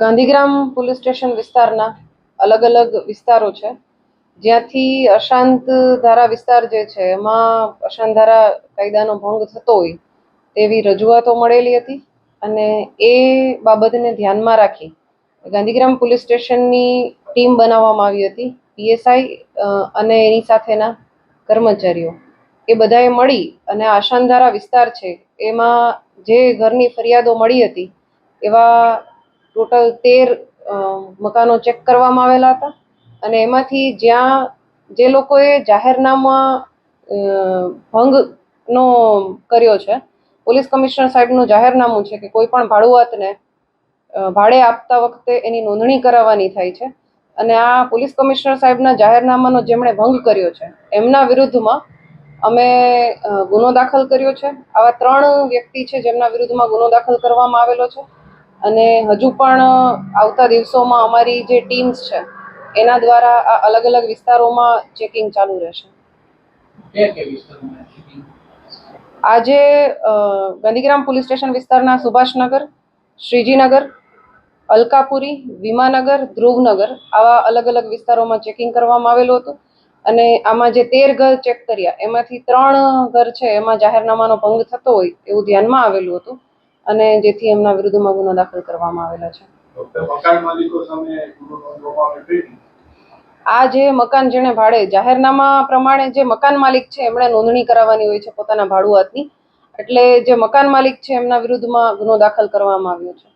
Gandhigram police station વિસ્તારના અલગ અલગ વિસ્તારો છે. જ્યાંથી અશાંત ધારા વિસ્તાર જે છે, એમાં અશાંત ધારા કાયદાનો ભંગ થતો હોય તેવી રજૂઆતો મળેલી હતી અને એ બાબતને ધ્યાનમાં રાખી ગાંધીગ્રામ પોલીસ સ્ટેશનની ટીમ બનાવવામાં આવી હતી, પીએસઆઈ અને એની સાથેના કર્મચારીઓ. એ બધાએ મળી અને આશાંત ધારા વિસ્તાર છે, એમાં જે ઘરની ફરિયાદો મળી હતી એવા ટોટલ તેર મકાનો ચેક કરવામાં આવેલા હતા. અને એમાંથી જ્યાં જે લોકોએ જાહેરનામા ભંગનો કર્યો છે, પોલીસ કમિશનર સાહેબનું જાહેરનામું છે કે કોઈ પણ ભાડુઆતને ભાડે આપતા વખતે એની નોંધણી કરાવવાની થાય છે. અને આ પોલીસ કમિશનર સાહેબના જાહેરનામાનો જેમણે ભંગ કર્યો છે, એમના વિરુદ્ધમાં અમે ગુનો દાખલ કર્યો છે. આવા ત્રણ વ્યક્તિ છે જેમના વિરુદ્ધમાં ગુનો દાખલ કરવામાં આવેલો છે. અને હજુ પણ આવતા દિવસોમાં અમારી જે ટીમ્સ છે એના દ્વારા આ અલગ અલગ વિસ્તારોમાં ચેકિંગ ચાલુ રહેશે? આજે ગાંધીગ્રામ પોલીસ સ્ટેશન વિસ્તારના સુભાષનગર શ્રીજીનગર અલકાપુરી વિમાનગર ધ્રુવનગર આવા અલગ અલગ વિસ્તારોમાં ચેકિંગ કરવામાં આવેલું હતું. અને આમાં જે તેર ઘર ચેક કર્યા એમાંથી ત્રણ ઘર છે એમાં જાહેરનામાનો ભંગ થતો હોય એવું ધ્યાનમાં આવેલું હતું. અને જેથી એમના વિરુદ્ધમાં ગુનો દાખલ કરવામાં આવેલા છે. આ જે મકાન જેણે ભાડે જાહેરનામા પ્રમાણે જે મકાન માલિક છે એમણે નોંધણી કરાવવાની હોય છે પોતાના ભાડુઆતની. એટલે જે મકાન માલિક છે એમના વિરુદ્ધમાં ગુનો દાખલ કરવામાં આવ્યો છે.